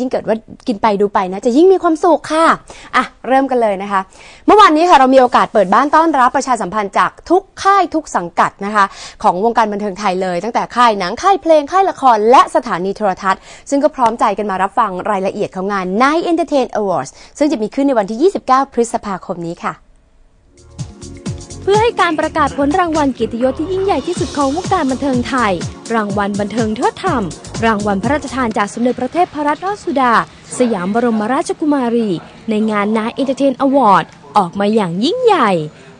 ยิ่งเกิดว่ากินไปดูไปนะ จะยิ่งมีความสุขค่ะ อะ เริ่มกันเลยนะคะ เมื่อวานนี้ค่ะเรามีโอกาสเปิดบ้านต้อนรับประชาสัมพันธ์จากทุกค่ายทุกสังกัดนะคะ ของวงการบันเทิงไทยเลย ตั้งแต่ค่ายหนังค่ายเพลงค่ายละคร และสถานีโทรทัศน์ ซึ่งก็พร้อมใจกันมารับฟังรายละเอียดของงาน Night Entertain Awards ซึ่งจะมีขึ้นในวันที่ 29 พฤษภาคมนี้ค่ะเพื่อให้การประกาศผลรางวัลกียรติยศที่ยิ่งใหญ่ที่สุดของวงการบันเทิงไทย รางวัลบันเทิงเทิดธรรม รางวัลพระราชทานจากสมเด็จพระเทพรัตนราชสุดา สยามบรมราชกุมารี ในงานนาเอนเตอร์เทนอวอร์ดออกมาอย่างยิ่งใหญ่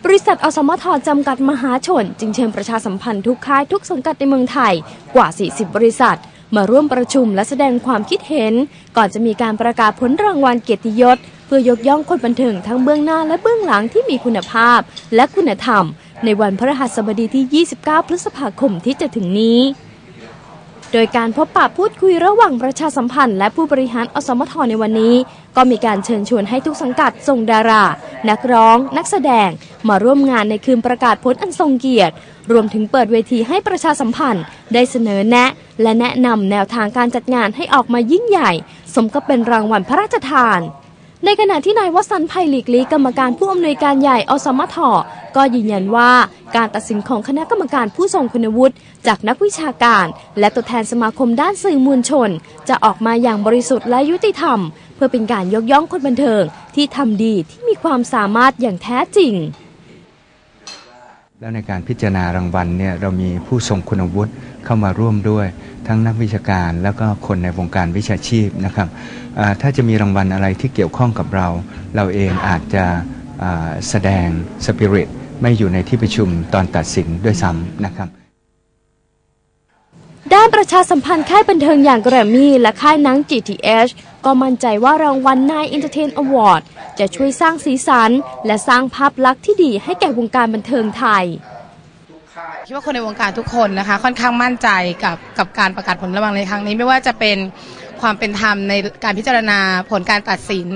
บริษัทอสมทจำกัดมหาชน จึงเชิญประชาสัมพันธ์ทุกค่ายทุกสังกัดในเมืองไทยกว่า 40 บริษัท มาร่วมประชุมและแสดงความคิดเห็น ก่อนจะมีการประกาศผลรางวัลเกียรติยศ เพื่อยกย่องคนบันเทิงทั้งเบื้องหน้าและเบื้องหลังที่มีคุณภาพ และคุณธรรม ในวันพฤหัสบดีที่ 29 พฤษภาคมที่จะถึงนี้ โดยการพบปะพูดคุยระหว่างประชาสัมพันธ์และผู้บริหารอสมทในวันนี้ ก็มีการเชิญชวนให้ทุกสังกัดส่งดารา นักร้อง นักแสดง มาร่วมงานในคืนประกาศผลอันทรงเกียรติ รวมถึงเปิดเวทีให้ประชาสัมพันธ์ ได้เสนอแนะ และแนะนำแนวทางการจัดงานให้ออกมายิ่งใหญ่ สมกับเป็นรางวัลพระราชทาน ในขณะที่นายวสันต์ไพลีกลีกรรมการผู้อำนวยการใหญ่อสมทก็ยืนยันว่าการตัดสินของคณะกรรมการผู้ทรงคุณวุฒิจากนักวิชาการ และตัวแทนสมาคมด้านสื่อมวลชน จะออกมาอย่างบริสุทธิ์และยุติธรรม เพื่อเป็นการยกย่องคนบันเทิงที่ทำดีที่มีความสามารถอย่างแท้จริง แล้วในการพิจารณารางวัลเนี่ยเรามีผู้ทรงคุณวุฒิเข้ามาร่วมด้วย ทั้งนักวิชาการแล้วก็คนในวงการวิชาชีพนะครับถ้าจะมีรางวัลอะไรที่เกี่ยวข้องกับเรา เราเองอาจจะแสดงสปิริตไม่อยู่ในที่ประชุมตอนตัดสินด้วยซ้ำนะครับ ด้านประชาสัมพันธ์ค่ายบันเทิงอย่างแกรมมี่และค่ายนัง GTH ก็มั่นใจว่ารางวัลนาย Entertain Award จะช่วยสร้างสีสัน และสร้างภาพลักษณ์ที่ดีให้แก่วงการบันเทิงไทย คิดว่าคนในวงการทุกคนนะคะค่อนข้างมั่นใจกับกับการประกาศผลรางวัลในครั้งนี้ ไม่ว่าจะเป็นความเป็นธรรมในการพิจารณาผลการตัดสิน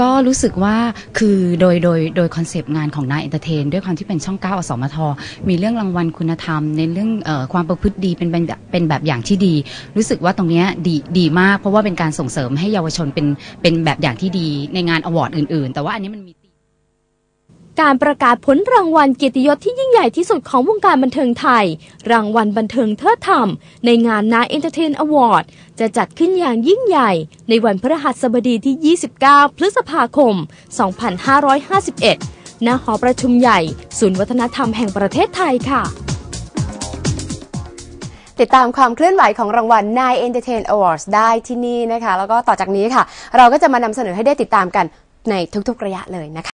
ก็รู้สึกว่าคือโดยโดยโดยคอนเซปต์งานของนายเอนเตอร์เทนด้วยความที่เป็นช่อง 9 อสมท มีเรื่องรางวัลคุณธรรม ในเรื่องออความประพฤติดีเป็นเป็นเป็นแบบอย่างที่ดี รู้สึกว่าตรงเนี้ยดีดีมาก เพราะว่าเป็นการส่งเสริมให้เยาวชนเป็นเป็นแบบอย่างที่ดีในงานอวอร์ดอื่น ๆ แต่ว่าอันนี้มันมี การประกาศผลรางวัลเกียรติยศที่ยิ่งใหญ่ที่สุดของวงการบันเทิงไทย รางวัลบันเทิงเทิดธรรม ในงานนาเอนเตอร์เทนอวอร์ดจะจัดขึ้นอย่างยิ่งใหญ่ ในวันพฤหัสบดีที่ 29 พฤษภาคม 2551 ณ หอประชุมใหญ่ ศูนย์วัฒนธรรมแห่งประเทศไทยค่ะ ติดตามความเคลื่อนไหวของรางวัล Nine Entertain Awards ได้ที่นี่นะคะ แล้วก็ต่อจากนี้ค่ะ เราก็จะมานำเสนอให้ได้ติดตามกันในทุกๆระยะเลยนะคะ